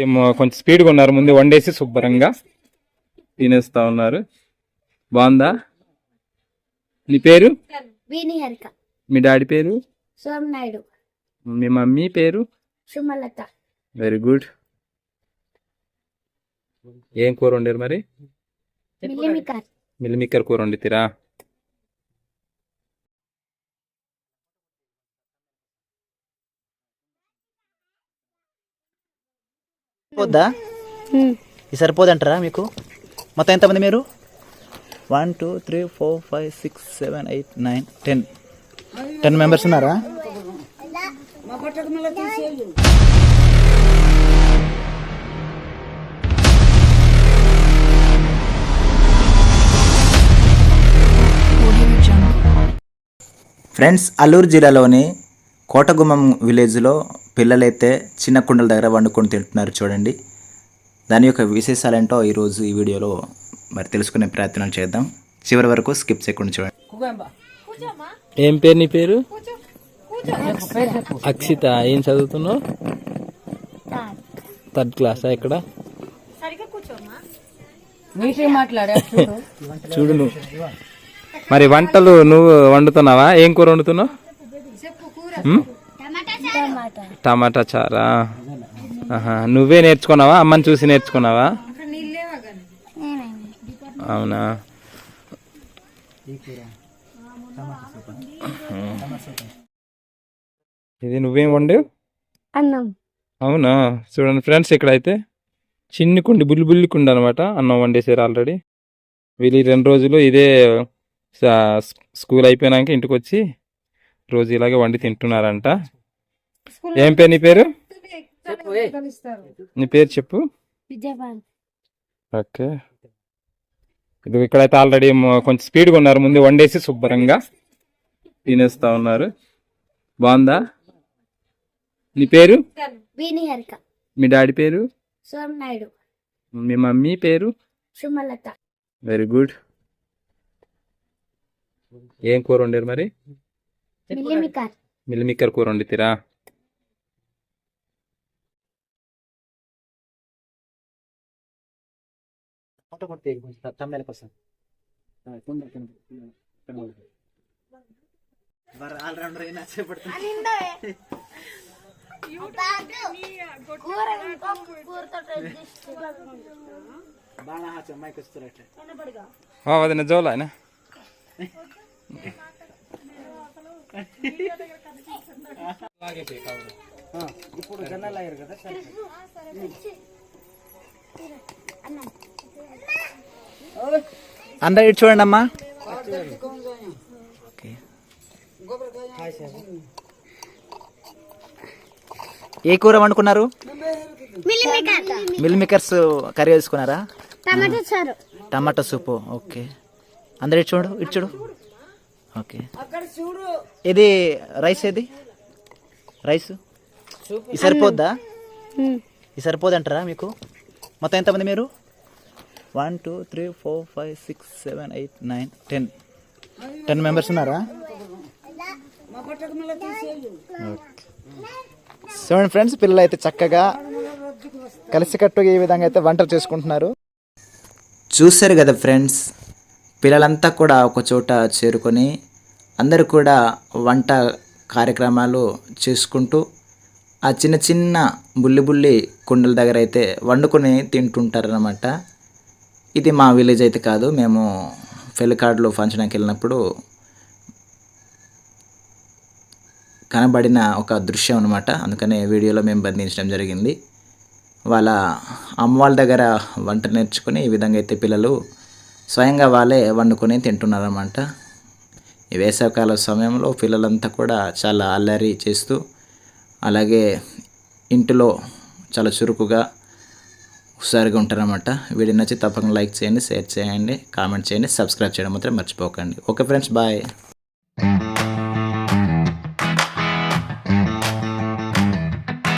ఏమో కొంచెం స్పీడ్గా ఉన్నారు. ముందు వండేసి శుభ్రంగా. తినేస్తా ఉన్నారు. బాగుందా? నీ పేరు? మీ డాడీ పేరు? సోమ్ నాయుడు మీ మమ్మీ పేరు? సుమలత. వెరీ గుడ్ ఏం కూర వండారు మరి? మిల్లిమికర్. మిల్లిమిక్కర్ కూర వండితీరా? సరిపోద్దా? ఇది సరిపోదంటారా మీకు? మొత్తం ఎంతమంది మీరు? One two three four five six seven eight nine ten ten members ఉన్నారా? ఫ్రెండ్స్ అల్లూరు జిల్లాలోని కోటగుమ్మం విలేజ్లో పిల్లలైతే చిన్న కుండల దగ్గర వండుకొని తింటున్నారు చూడండి. దాని యొక్క విశేషాలేంటో ఈరోజు ఈ వీడియోలో మరి తెలుసుకునే ప్రయత్నం చేద్దాం. చివరి వరకు స్కిప్ చేయకుండా చూడండి. ఏం పేరు నీ పేరు? అక్షిత ఏం చదువుతున్నావు? థర్డ్ క్లాసా ఇక్కడ? చూడు నువ్వు. మరి వంటలు నువ్వు వండుతున్నావా? ఏం కూర వండుతున్నావు? టమాటా టమాటా. చారా. నువ్వే నేర్చుకున్నావా? అమ్మని చూసి నేర్చుకున్నావా? అవునా? ఇది నువ్వేం వండావు? అన్నం. అవునా? చూడండి ఫ్రెండ్స్ ఇక్కడైతే చిన్ని కుండి బుల్లి బుల్లి కుండి అనమాట అన్నం వండేసారు ఆల్రెడీ. వీళ్ళు రెండు రోజులు ఇదే స్కూల్ అయిపోయినాక ఇంటికి వచ్చి రోజు ఇలాగే వండి తింటున్నారంట. ఏం పేరు నీ పేరు? నీ పేరు చెప్పు. ఓకే. ఇది ఇక్కడైతే ఆల్రెడీ కొంచెం స్పీడ్గా ఉన్నారు. ముందు వండేసి శుభ్రంగా తినేస్తా ఉన్నారు. బాగుందా? నీ పేరు? మీ డాడీ పేరు? మీ మమ్మీ పేరు? సుమలత. Very good. ఏం కూర వండారు మరి? ಮಿಲಿಮೀಟರ್ ಮಿಲಿಮಿಕರ್ ಕೂರ ಫೋಟೋ ಕೊಡ್ತೀವಿ ತಮ್ಮೆಲ್ಲ ಕೊಸ ಬರ ಆಲ್ರೌಂಡರ್ ಏನು ಆಸೆ ಪಡ್ತೀನಿ? ಹಾ ಅದನ್ನ ಜೋಲ వండితీరా వదిన జోలు ఆయన అందరు ఇటు చూడండి అమ్మా. ఏ కూర వండుకున్నారు? మిల్ మేకర్స్ కర్రీ వేసుకున్నారా టమాటా సూపు. ఓకే అందరు ఇటు చూడు ఇటు చూడు. ఓకే. ఇది రైస్ ఏది? రైస్? ఇది సరిపోద్దా? ఇది సరిపోదంటారా మీకు? మొత్తం ఎంతమంది మీరు? One two three four five six seven eight nine ten. Ten members ఉన్నారా? చూడండి ఫ్రెండ్స్ పిల్లలు అయితే చక్కగా కలిసికట్టుగా ఈ విధంగా అయితే వంటలు చేసుకుంటున్నారు. చూశారు కదా ఫ్రెండ్స్ పిల్లలంతా కూడా ఒక చోట చేరుకొని అందరూ కూడా వంట కార్యక్రమాలు చేసుకుంటూ ఆ చిన్న చిన్న బుల్లి బుల్లి కుండల దగ్గర అయితే వండుకొని తింటుంటారనమాట ఇది మా విలేజ్ అయితే కాదు మేము ఫెలికాడ్లో ఫంక్షన్కి వెళ్ళినప్పుడు కనబడిన ఒక దృశ్యం అనమాట అందుకనే వీడియోలో మేము బంధించడం జరిగింది. వాళ్ళ అమ్మ వాళ్ళ దగ్గర వంట నేర్చుకుని ఈ విధంగా అయితే పిల్లలు స్వయంగా వాళ్ళే వండుకొని తింటున్నారన్నమాట. ఈ వేసవికాల సమయంలో పిల్లలంతా కూడా చాలా అల్లరి చేస్తూ అలాగే ఇంటిలో చాలా చురుకుగా హుషారుగా ఉంటారన్నమాట. వీడియో నచ్చి తప్పకుండా లైక్ చేయండి షేర్ చేయండి కామెంట్ చేయండి సబ్స్క్రైబ్ చేయడం మాత్రం మర్చిపోకండి. Okay friends bye.